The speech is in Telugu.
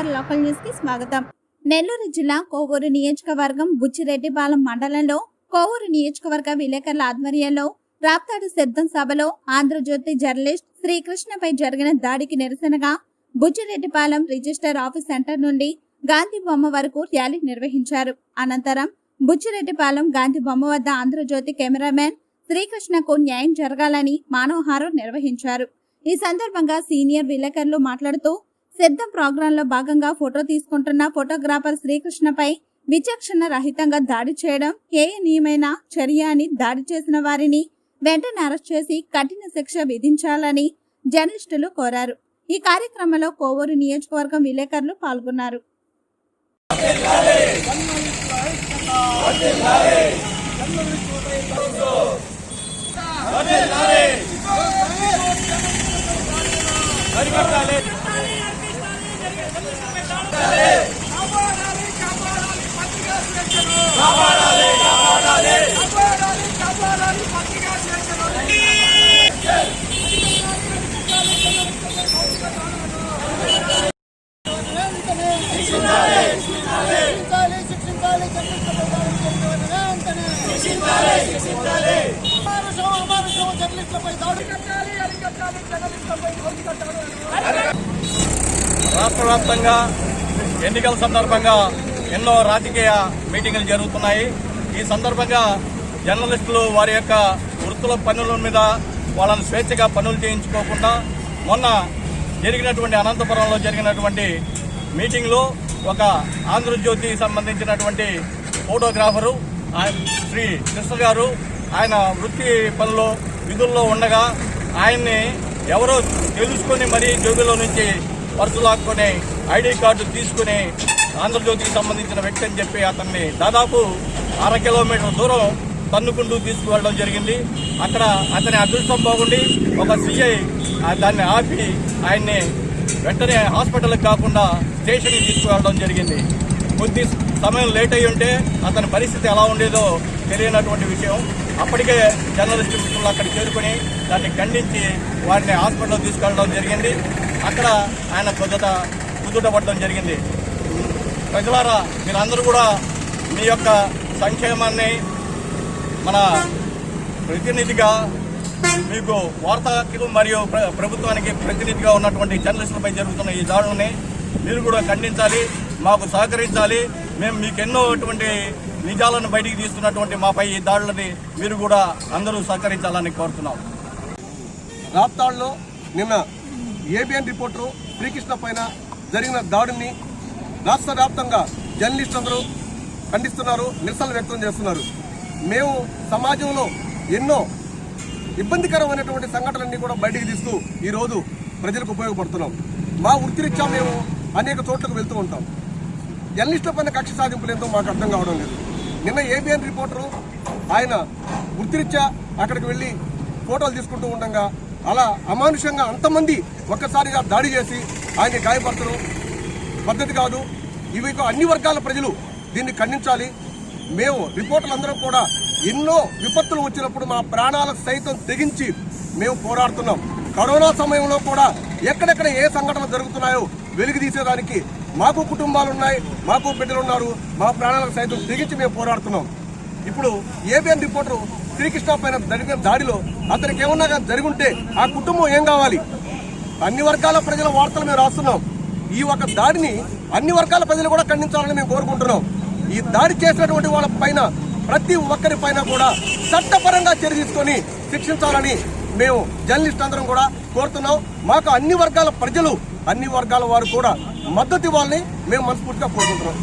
బీఆర్ఆర్ లోకల్ న్యూస్కి స్వాగతం. నెల్లూరు జిల్లా కోవూరు నియోజకవర్గం బుచ్చిరెడ్డిపాలెం మండలంలో కోవూరు నియోజకవర్గ విలేకరుల ఆధ్వర్యంలో రాప్తాడు సిద్ధం సభలో ఆంధ్రజ్యోతి జర్నలిస్ట్ శ్రీకృష్ణపై జరిగిన దాడికి నిరసనగా బుచ్చిరెడ్డిపాలెం రిజిస్టర్ ఆఫీస్ సెంటర్ నుండి గాంధీ బొమ్మ వరకు ర్యాలీ నిర్వహించారు. అనంతరం బుచ్చిరెడ్డిపాలెం గాంధీ బొమ్మ వద్ద ఆంధ్రజ్యోతి కెమెరామెన్ శ్రీకృష్ణకు న్యాయం జరగాలని మానవహారం నిర్వహించారు. ఈ సందర్భంగా సీనియర్ విలేకరులు మాట్లాడుతూ సిద్ధం ప్రోగ్రాంలో భాగంగా ఫోటో తీసుకుంటున్న ఫోటోగ్రాఫర్ శ్రీకృష్ణపై విచక్షణ రహితంగా దాడి చేయడం హేయనీయమైన చర్య అని దాడి చేసిన వారిని వెంటనే అరెస్ట్ చేసి కఠిన శిక్ష విధించాలని జర్నలిస్టులు కోరారు. ఈ కార్యక్రమంలో కోవూరు నియోజకవర్గం విలేకరులు పాల్గొన్నారు. శిక్షించాలి జర్నలిస్టులపై దాడి కట్టాలి అరికట్టాలి జర్నలిస్టులపై దాడి కట్టాలి రాష్ట్ర వ్యాప్తంగా ఎన్నికల సందర్భంగా ఎన్నో రాజకీయ మీటింగులు జరుగుతున్నాయి. ఈ సందర్భంగా జర్నలిస్టులు వారి యొక్క వృత్తుల పనుల మీద వాళ్ళని స్వేచ్ఛగా పనులు చేయించుకోకుండా మొన్న జరిగినటువంటి అనంతపురంలో జరిగినటువంటి మీటింగ్లో ఒక ఆంధ్రజ్యోతి సంబంధించినటువంటి ఫోటోగ్రాఫరు శ్రీ కృష్ణ గారు ఆయన వృత్తి పనిలో విధుల్లో ఉండగా ఆయన్ని ఎవరో తెలుసుకొని మరీ జోబిలో నుంచి పర్సు లాక్కొని ఐడి కార్డు తీసుకుని ఆంధ్రజ్యోతికి సంబంధించిన వ్యక్తి అని చెప్పి అతన్ని దాదాపు అర కిలోమీటర్ దూరం తన్నుకుంటూ తీసుకువెళ్ళడం జరిగింది. అక్కడ అతని అదృష్టం బాగుండి ఒక సిఐ దాన్ని ఆపి ఆయన్ని వెంటనే హాస్పిటల్కి కాకుండా స్టేషన్కి తీసుకువెళ్ళడం జరిగింది. కొద్ది సమయం లేట్ అయి ఉంటే అతని పరిస్థితి ఎలా ఉండేదో తెలియనటువంటి విషయం. అప్పటికే జర్నలిస్టు మిత్రులు అక్కడ చేరుకొని దాన్ని ఖండించి వారిని హాస్పిటల్లో తీసుకెళ్ళడం జరిగింది. అక్కడ ఆయన కొద్దిత కుదుట పడడం జరిగింది. ప్రజలారా మీరందరూ కూడా మీ యొక్క సంక్షేమాన్ని మన ప్రతినిధిగా మీకు వార్తాకు మరియు ప్ర- ప్రభుత్వానికి ప్రతినిధిగా ఉన్నటువంటి జర్నలిస్టులపై జరుగుతున్న ఈ దాడుల్ని మీరు కూడా ఖండించాలి మాకు సహకరించాలి. మేము మీకు ఎన్నో అటువంటి నిజాలను బయటికి తీస్తున్నటువంటి మాపై ఈ దాడులని మీరు కూడా అందరూ సహకరించాలని కోరుతున్నాం. రాప్తాడులో నిన్న ఏబిఎన్ రిపోర్టరు శ్రీకృష్ణ పైన జరిగిన దాడిని రాష్ట్ర వ్యాప్తంగా జర్నలిస్ట్ అందరూ ఖండిస్తున్నారు నిరసన వ్యక్తం చేస్తున్నారు. మేము సమాజంలో ఎన్నో ఇబ్బందికరమైనటువంటి సంఘటనలన్నీ కూడా బయటికి తీస్తూ ఈరోజు ప్రజలకు ఉపయోగపడుతున్నాం. మా వృత్తిరీత్యా మేము అనేక చోట్లకు వెళ్తూ ఉంటాం. జర్నలిస్టుల పైన కక్ష సాధింపులు ఎంతో మాకు అర్థం కావడం లేదు. నిన్న ఏబిఎన్ రిపోర్టరు ఆయన వృత్తిరీత్యా అక్కడికి వెళ్ళి ఫోటోలు తీసుకుంటూ ఉండగా అలా అమానుషంగా అంతమంది ఒక్కసారిగా దాడి చేసి ఆయన గాయపరచడం పద్ధతి కాదు. ఇవి అన్ని వర్గాల ప్రజలు దీన్ని ఖండించాలి. మేము రిపోర్టర్లందరం కూడా ఎన్నో విపత్తులు వచ్చినప్పుడు మా ప్రాణాలకు సైతం తెగించి మేము పోరాడుతున్నాం. కరోనా సమయంలో కూడా ఎక్కడెక్కడ ఏ సంఘటనలు జరుగుతున్నాయో వెలుగు తీసేదానికి మాకు కుటుంబాలు ఉన్నాయి మాకు బిడ్డలు ఉన్నారు మా ప్రాణాలకు సైతం తెగించి మేము పోరాడుతున్నాం. ఇప్పుడు ఏబిఎన్ రిపోర్టర్ శ్రీకృష్ణ పైన జరిగిన దాడిలో అతనికి ఏమన్నా కానీ జరుగుంటే ఆ కుటుంబం ఏం కావాలి? అన్ని వర్గాల ప్రజల వార్తలు మేము రాస్తున్నాం. ఈ ఒక దాడిని అన్ని వర్గాల ప్రజలు కూడా ఖండించాలని మేము కోరుకుంటున్నాం. ఈ దాడి చేసినటువంటి వాళ్ళ పైన ప్రతి ఒక్కరి పైన కూడా చట్టపరంగా చర్య తీసుకొని శిక్షించాలని మేము జర్నలిస్ట్ అందరం కూడా కోరుతున్నాం. మాకు అన్ని వర్గాల ప్రజలు అన్ని వర్గాల వారు కూడా మద్దతు ఇవ్వాలని మేము మనస్ఫూర్తిగా కోరుకుంటున్నాం.